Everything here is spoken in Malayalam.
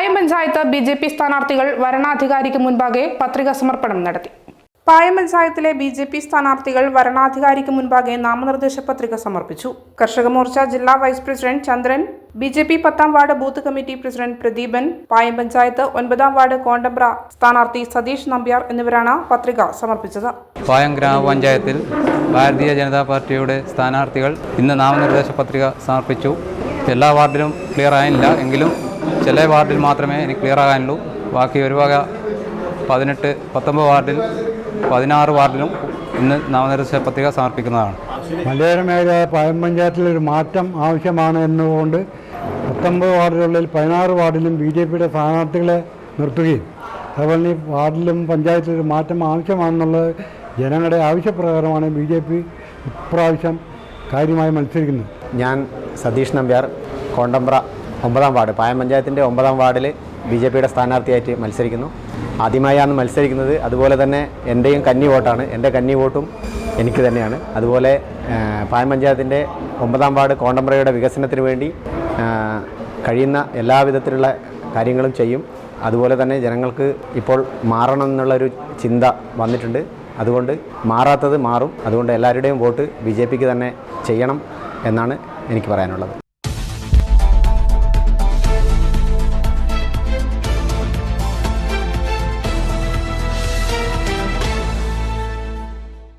Payam panchayat B J P സ്ഥാനാർത്ഥികൾ വരണാധികാരിക്ക് മുൻപാകെ പത്രിക സമർപ്പണം നടത്തി. പായം പഞ്ചായത്തിലെ ബി ജെ പി സ്ഥാനാർത്ഥികൾ വരണാധികാരിക്ക് മുൻപാകെ നാമനിർദ്ദേശ പത്രിക സമർപ്പിച്ചു. കർഷക മോർച്ച ജില്ലാ vice president Chandran B J P പത്താം ward booth committee president Pradeepan Payam panchayat ഒൻപതാം വാർഡ് കോണ്ടമ്പ്ര സ്ഥാനാർത്ഥി സതീഷ് നമ്പ്യാർ എന്നിവരാണ് പത്രിക സമർപ്പിച്ചത്. പായം ഗ്രാമപഞ്ചായത്തിൽ ഭാരതീയ ജനതാ പാർട്ടിയുടെ സ്ഥാനാർത്ഥികൾ ഇന്ന് നാമനിർദ്ദേശ പത്രിക സമർപ്പിച്ചു. എല്ലാ വാർഡിലും ക്ലിയർ ആയില്ല എങ്കിലും ചില വാർഡിൽ മാത്രമേ എനിക്ക് ക്ലിയർ ആകാനുള്ളൂ. ബാക്കി ഒരു വക പതിനെട്ട് പത്തൊമ്പത് വാർഡിൽ പതിനാറ് വാർഡിലും ഇന്ന് നാമനിർദ്ദേശ പത്രിക സമർപ്പിക്കുന്നതാണ്. മലയോര മേഖലയായ പായം പഞ്ചായത്തിൽ ഒരു മാറ്റം ആവശ്യമാണ് എന്നതുകൊണ്ട് പത്തൊമ്പത് വാർഡുകളിൽ പതിനാറ് വാർഡിലും ബി ജെ പിയുടെ സ്ഥാനാർത്ഥികളെ നിർത്തുകയും അതുപോലെ ഈ വാർഡിലും പഞ്ചായത്തിൽ ഒരു മാറ്റം ആവശ്യമാണെന്നുള്ളത് ജനങ്ങളുടെ ആവശ്യപ്രകാരമാണ് ബി ജെ പി ഇപ്രാവശ്യം കാര്യമായി മത്സരിക്കുന്നത്. ഞാൻ സതീഷ് നമ്പ്യാർ കോണ്ടമ്പ്ര ഒമ്പതാം വാർഡ്. പായം പഞ്ചായത്തിന്റെ ഒമ്പതാം വാർഡിൽ ബി ജെ പിയുടെ സ്ഥാനാർത്ഥിയായിട്ട് മത്സരിക്കുന്നു. ആദ്യമായാണ് മത്സരിക്കുന്നത്. അതുപോലെ തന്നെ എന്റെയും കന്നി വോട്ടാണ്. എന്റെ കന്നി വോട്ടും എനിക്ക് തന്നെയാണ്. അതുപോലെ പായം പഞ്ചായത്തിന്റെ ഒമ്പതാം വാർഡ് കോണ്ടമ്പ്രയുടെ വികസനത്തിന് വേണ്ടി കഴിയുന്ന എല്ലാവിധത്തിലുള്ള കാര്യങ്ങളും ചെയ്യും. അതുപോലെ തന്നെ ജനങ്ങൾക്ക് ഇപ്പോൾ മാറണം എന്നുള്ളൊരു ചിന്ത വന്നിട്ടുണ്ട്. അതുകൊണ്ട് മാറാത്തത് മാറും. അതുകൊണ്ട് എല്ലാവരുടെയും വോട്ട് ബി ജെ പിക്ക് തന്നെ ചെയ്യണം എന്നാണ് എനിക്ക് പറയാനുള്ളത്.